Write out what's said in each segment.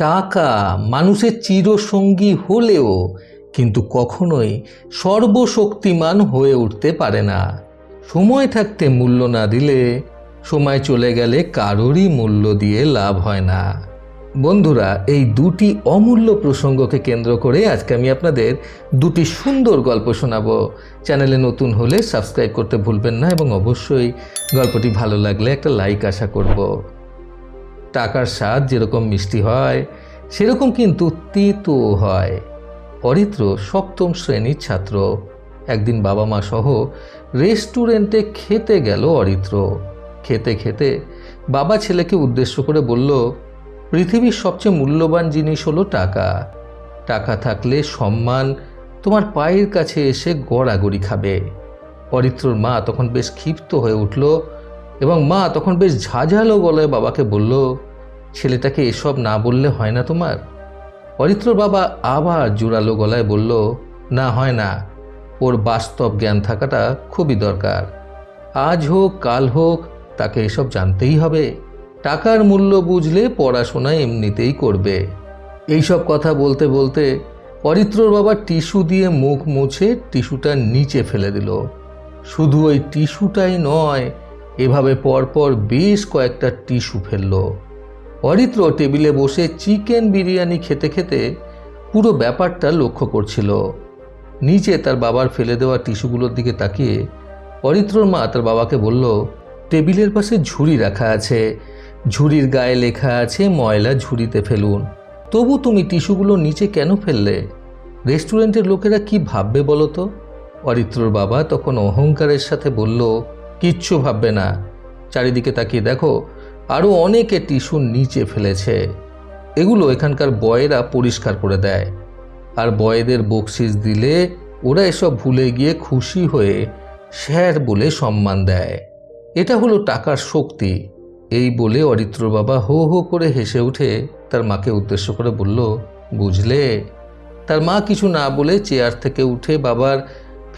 টাকা মানুষের চিরসঙ্গী হলেও কিন্তু কখনোই সর্বশক্তিমান হয়ে উঠতে পারে না। সময় থাকতে মূল্য না দিলে সময় চলে গেলে কারোরই মূল্য দিয়ে লাভ হয় না। বন্ধুরা, এই দুটি অমূল্য প্রসঙ্গকে কেন্দ্র করে আজকে আমি আপনাদের দুটি সুন্দর গল্প শোনাবো। চ্যানেলে নতুন হলে সাবস্ক্রাইব করতে ভুলবেন না এবং অবশ্যই গল্পটি ভালো লাগলে একটা লাইক আশা করব। টাকার স্বাদ যেরকম মিষ্টি হয়, সেরকম কিন্তু তিতো হয়। অরিত্র সপ্তম শ্রেণির ছাত্র। একদিন বাবা মা সহ রেস্টুরেন্টে খেতে গেল অরিত্র। খেতে খেতে বাবা ছেলেকে উদ্দেশ্য করে বলল, পৃথিবীর সবচেয়ে মূল্যবান জিনিস হলো টাকা। টাকা থাকলে সম্মান তোমার পায়ের কাছে এসে গড়াগড়ি খাবে। অরিত্রর মা তখন বেশ ক্ষিপ্ত হয়ে উঠল এবং মা তখন বেশ ঝাঝালো গলায় বাবাকে বলল, ছেলেটাকে এসব না বললে হয় না তোমার? অরিত্রর বাবা আবার জোরালো গলায় বলল, না হয় না, ওর বাস্তব জ্ঞান থাকাটা খুবই দরকার। আজ হোক, কাল হোক, তাকে এসব জানতেই হবে। টাকার মূল্য বুঝলে পড়াশোনা এমনিতেই করবে। এইসব কথা বলতে বলতে অরিত্রর বাবা টিস্যু দিয়ে মুখ মুছে টিস্যুটা নিচে ফেলে দিল। শুধু ওই টিস্যুটাই নয় এভাবে পরপর বেশ কয়েকটা টিস্যু ফেলল। অরিত্র টেবিলে বসে চিকেন বিরিয়ানি খেতে খেতে পুরো ব্যাপারটা লক্ষ্য করছিল। নিচে তার বাবার ফেলে দেওয়া টিস্যুগুলোর দিকে তাকিয়ে অরিত্রর মা তার বাবাকে বলল, টেবিলের পাশে ঝুড়ি রাখা আছে। ঝুড়ির গায়ে লেখা আছে, ময়লা ঝুড়িতে ফেলুন। তবু তুমি টিস্যুগুলো নিচে কেন ফেললে? রেস্টুরেন্টের লোকেরা কি ভাববে বলো তো? অরিত্রর বাবা তখন অহংকারের সাথে বলল কিচ্ছু ভাববে না। চারিদিকে তাকিয়ে দেখো আরও অনেকে টিস্যু নিচে ফেলেছে। এগুলো এখানকার বয়েরা পরিষ্কার করে দেয়। আর বয়েদের বকশিস দিলে ওরা এসব ভুলে গিয়ে খুশি হয়ে স্যার বলে সম্মান দেয়। এটা হলো টাকার শক্তি। এই বলে অরিত্র বাবা হো হো করে হেসে উঠে তার মাকে উদ্দেশ্য করে বলল, বুঝলে? তার মা কিছু না বলে চেয়ার থেকে উঠে বাবার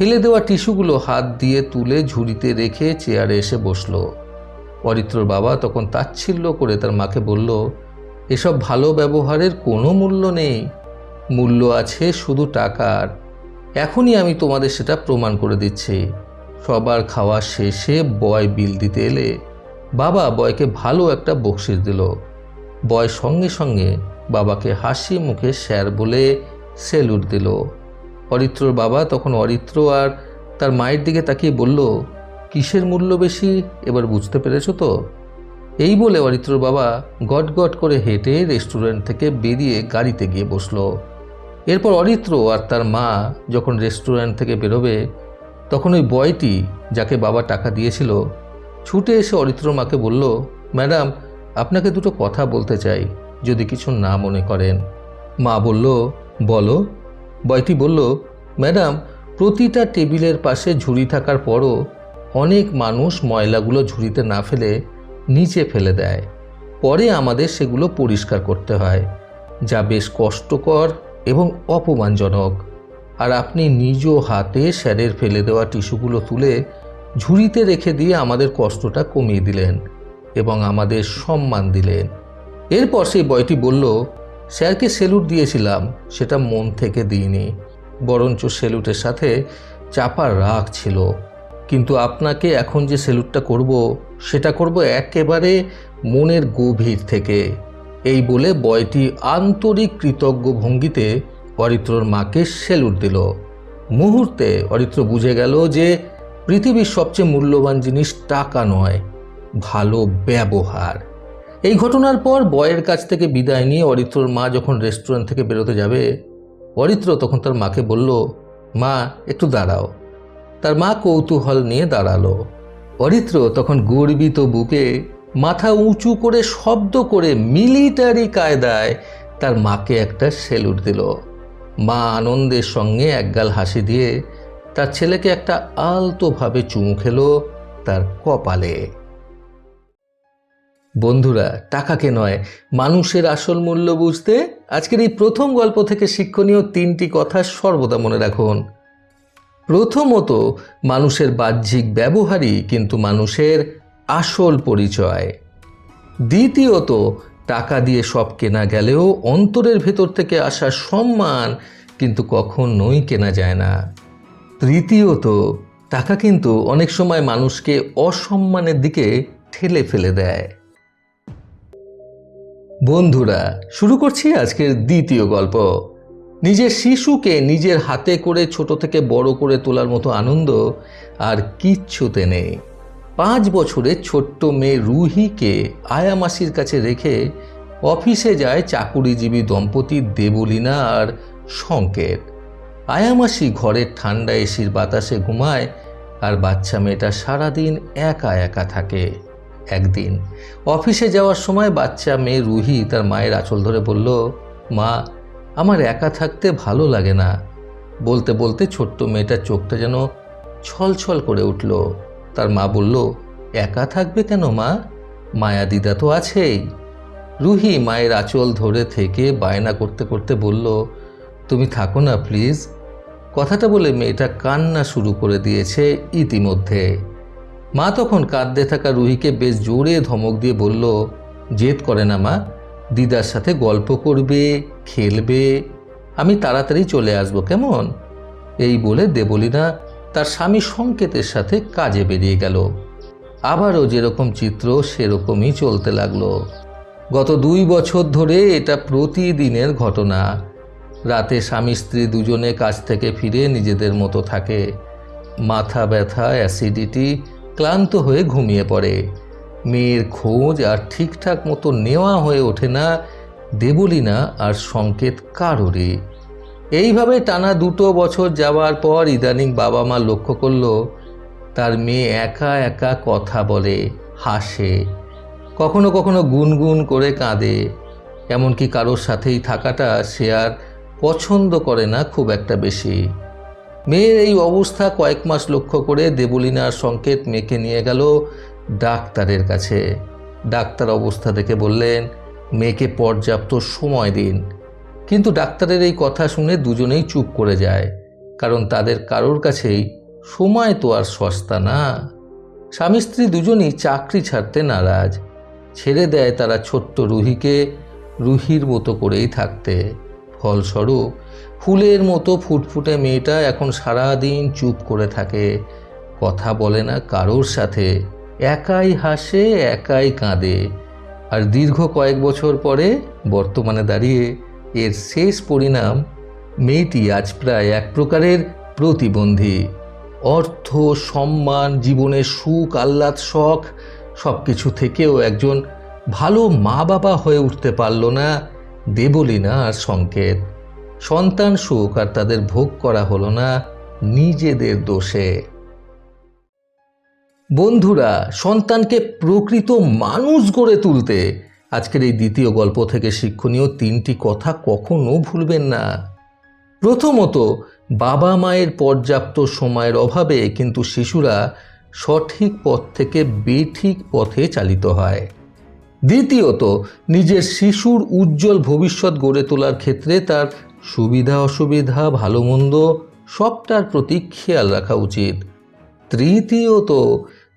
ফেলে দেওয়া টিস্যুগুলো হাত দিয়ে তুলে ঝুড়িতে রেখে চেয়ারে এসে বসল। অরিত্রর বাবা তখন তাচ্ছিল্য করে তার মাকে বলল, এসব ভালো ব্যবহারের কোনো মূল্য নেই। মূল্য আছে শুধু টাকার। এখনই আমি তোমাদের সেটা প্রমাণ করে দিচ্ছি। সবার খাওয়া শেষে বয় বিল দিতে এলে বাবা বয়কে ভালো একটা বকশিস দিল। বয় সঙ্গে সঙ্গে বাবাকে হাসি মুখে স্যার বলে সেলুট দিল। অরিত্রর বাবা তখন অরিত্র আর তার মায়ের দিকে তাকিয়ে বলল, কিসের মূল্য বেশি? এবার বুঝতে পেরেছ তো? এই বলে অরিত্রর বাবা গট গট করে হেঁটে রেস্টুরেন্ট থেকে বেরিয়ে গাড়িতে গিয়ে বসল। এরপর অরিত্র আর তার মা যখন রেস্টুরেন্ট থেকে বেরোবে, তখন ওই বয়টি যাকে বাবা টাকা দিয়েছিল, ছুটে এসে অরিত্রর মাকে বলল, ম্যাডাম, আপনাকে দুটো কথা বলতে চাই, যদি কিছু না মনে করেন। মা বলল, বলো। বয়টি বলল, ম্যাডাম, প্রতিটা টেবিলের পাশে ঝুড়ি থাকার পরও অনেক মানুষ ময়লাগুলো ঝুড়িতে না ফেলে নিচে ফেলে দেয়। পরে আমাদের সেগুলো পরিষ্কার করতে হয়, যা বেশ কষ্টকর এবং অপমানজনক। আর আপনি নিজ হাতে স্যারের ফেলে দেওয়া টিস্যুগুলো তুলে ঝুড়িতে রেখে দিয়ে আমাদের কষ্টটা কমিয়ে দিলেন এবং আমাদের সম্মান দিলেন। এরপর সেই বয়টি বলল স্যারকে সেলুট দিয়েছিলাম, সেটা মন থেকে দিইনি। বরঞ্চ সেলুটের সাথে চাপা রাগ ছিল। কিন্তু আপনাকে এখন যে সেলুটটা করব, সেটা করব একেবারে মনের গভীর থেকে। এই বলে বয়টি আন্তরিক কৃতজ্ঞ ভঙ্গিতে অরিত্রর মাকে সেলুট দিল। মুহূর্তে অরিত্র বুঝে গেল যে পৃথিবীর সবচেয়ে মূল্যবান জিনিস টাকা নয়, ভালো ব্যবহার। ঘটনার পর বয়ের কাছ থেকে বিদায় নিয়ে অরিত্রর মা যখন রেস্টুরেন্ট থেকে বেরোতে যাবে, অরিত্র তখন তার মাকে বলল, মা, একটু দাঁড়াও। তার মা কৌতূহল নিয়ে দাঁড়াল। অরিত্র তখন গর্বিত বুকে মাথা উঁচু করে শব্দ করে মিলিটারি কায়দায় তার মাকে একটা সেলুট দিল। মা আনন্দের সঙ্গে একগাল হাসি দিয়ে তার ছেলেকে একটা আলতোভাবে চুমু খেলো তার কপালে। বন্ধুরা, টাকাকে নয়, মানুষের আসল মূল্য বুঝতে আজকের এই প্রথম গল্প থেকে শিক্ষণীয় তিনটি কথা সর্বদা মনে রাখুন। প্রথমত, মানুষের বাহ্যিক ব্যবহারই কিন্তু মানুষের আসল পরিচয়। দ্বিতীয়ত, টাকা দিয়ে সব কেনা গেলেও অন্তরের ভেতর থেকে আসা সম্মান কিন্তু কখনোই কেনা যায় না। তৃতীয়ত, টাকা কিন্তু অনেক সময় মানুষকে অসম্মানের দিকে ঠেলে ফেলে দেয়। বন্ধুরা, শুরু করছি আজকের দ্বিতীয় গল্প। নিজের শিশুকে নিজের হাতে করে ছোট থেকে বড় করে তোলার মতো আনন্দ আর কিচ্ছুতে নেই। পাঁচ বছরের ছোট্ট মেয়ে রুহিকে আয়া মাসির কাছে রেখে অফিসে যায় চাকুরিজীবী দম্পতি দেবলীনা আর সংকেত আয়ামাসি ঘরের ঠান্ডা এসির বাতাসে ঘুমায় আর বাচ্চা মেয়েটা সারাদিন একা একা থাকে। একদিন। অফিসে যাওয়ার সময় বাচ্চা মেয়ে রুহি তার মায়ের আঁচল ধরে বলল, মা, আমার একা থাকতে ভালো লাগে না। বলতে বলতে ছোট্ট মেয়েটার চোখটা যেন ছলছল করে উঠল। তার মা বলল, একা থাকবে কেন মা? মায়া দিদা তো আছেই। রুহি মায়ের আঁচল ধরে থেকে বায়না করতে করতে বলল, তুমি থাকো না, প্লিজ। কথাটা বলে মেয়েটা কান্না শুরু করে দিয়েছে ইতিমধ্যে। মা তখন কাঁদতে থাকা রুহিকে বেশ জোরে ধমক দিয়ে বলল, জেদ করে না মা, দিদার সাথে গল্প করবে, খেলবে, আমি তাড়াতাড়ি চলে আসব, কেমন? এই বলে দেবলীনা তার স্বামী সংকেতের সাথে কাজে বেরিয়ে গেল। আবারও যেরকম চিত্র, সেরকমই চলতে লাগল। গত দুই বছর ধরে এটা প্রতিদিনের ঘটনা। রাতে স্বামী স্ত্রী দুজনে কাজ থেকে ফিরে নিজেদের মতো থাকে। মাথা ব্যথা, অ্যাসিডিটি ক্লান্ত হয়ে ঘুমিয়ে পড়ে। মেয়ের খোঁজ আর ঠিকঠাক মতো নেওয়া হয়ে ওঠে না দেবলীনা আর সংকেত কারোরই। এইভাবে টানা দুটো বছর যাওয়ার পর ইদানিং বাবা মা লক্ষ্য করল, তার মেয়ে একা একা কথা বলে, হাসে, কখনো কখনো গুনগুন করে কাঁদে। এমনকি কারোর সাথেই থাকাটা সে আর পছন্দ করে না খুব একটা বেশি। মেয়ের এই অবস্থা কয়েক মাস লক্ষ্য করে দেবলীনার সংকেত মেয়েকে নিয়ে গেল ডাক্তারের কাছে। ডাক্তার অবস্থা দেখে বললেন, মেয়েকে পর্যাপ্ত সময় দিন। কিন্তু ডাক্তারের এই কথা শুনে দুজনেই চুপ করে যায়, কারণ তাদের কারোর কাছেই সময় তো আর সস্তা না। স্বামী স্ত্রী দুজনই চাকরি ছাড়তে নারাজ, ছেড়ে দেয় তারা ছোট্ট রুহিকে রুহির মতো করেই থাকতে। ফলস্বরূপ ফুলের মতো ফুটফুটে মেয়েটা এখন সারাদিন চুপ করে থাকে। কথা বলে না কারোর সাথে। একাই হাসে, একাই কাঁদে। আর দীর্ঘ কয়েক বছর পরে বর্তমানে দাঁড়িয়ে এর শেষ পরিণাম মেয়েটি আজ প্রায় এক প্রকারের প্রতিবন্ধী। অর্থ, সম্মান, জীবনের সুখ, আহ্লাদ, শখ সব কিছু থেকেও একজন ভালো মা বাবা হয়ে উঠতে পারল না। দেবলীনা আর সংকেত। সন্তান সুখ আর তাদের ভোগ করা হলো না নিজেদের দোষে। বন্ধুরা, সন্তানকে প্রকৃত মানুষ গড়ে তুলতে আজকের এই দ্বিতীয় গল্প থেকে শিক্ষণীয় তিনটি কথা কখনো ভুলবেন না। প্রথমত, বাবা মায়ের পর্যাপ্ত সময়ের অভাবে কিন্তু শিশুরা সঠিক পথ থেকে বেঠিক পথে চালিত হয়। দ্বিতীয়ত, নিজের শিশুর উজ্জ্বল ভবিষ্যৎ গড়ে তোলার ক্ষেত্রে তার সুবিধা, অসুবিধা, ভালো মন্দ সবটার প্রতি খেয়াল রাখা উচিত। তৃতীয়ত,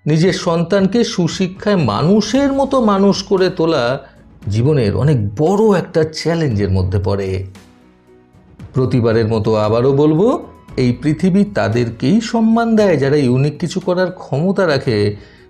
নিজের সন্তানকে সুশিক্ষায় মানুষের মতো মানুষ করে তোলা জীবনের অনেক বড় একটা চ্যালেঞ্জের মধ্যে পড়ে। প্রতিবারের মতো আবারও বলব, এই পৃথিবী তাদেরকেই সম্মান দেয় যারা ইউনিক কিছু করার ক্ষমতা রাখে।